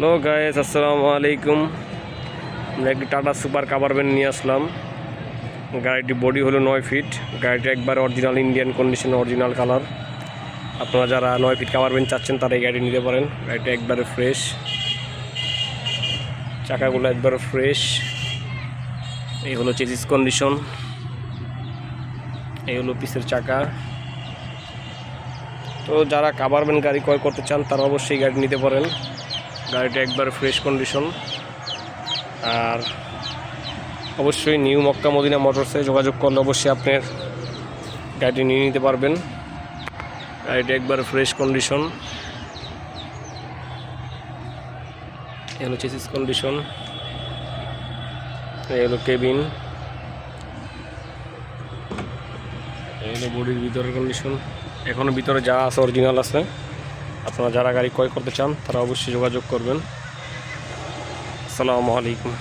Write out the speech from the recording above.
Hello guys আসসালামু আলাইকুম। আমরা একটি টাটা সুপার কাভার ভ্যান নিয়ে আসলাম। গাড়িটি বডি হলো নয় ফিট গাড়িটি একবার original Indian condition original colour আপনারা যারা নয় ফিট কাভার ভ্যান চাচ্ছেন, তারা এই গাড়ি নিতে পারেন। গাড়িটা একবারে ফ্রেশ চাকাগুলো একবারে ফ্রেশ এই হলো চেসিস কন্ডিশন এই হলো পিসের চাকা। তো যারা কাভার ভ্যান গাড়ি ক্রয় করতে চান, তারা অবশ্যই গাড়ি নিতে পারেন। গাড়িটা একবার ফ্রেশ কন্ডিশন আর অবশ্যই নিউ মক্কা মদিনা মোটরসে যোগাযোগ করলে অবশ্যই আপনার গাড়িটি নিয়ে নিতে পারবেন। গাড়িটা একবার ফ্রেশ কন্ডিশন এই হলো চেসিস কন্ডিশন এই হলো কেবিন এই হলো বডির ভিতরের কন্ডিশন এখনও ভিতরে যা আছে অরিজিনাল আছে। আপনারা যারা গাড়ি ক্রয় করতে চান তারা অবশ্যই যোগাযোগ করবেন। আসসালামু আলাইকুম।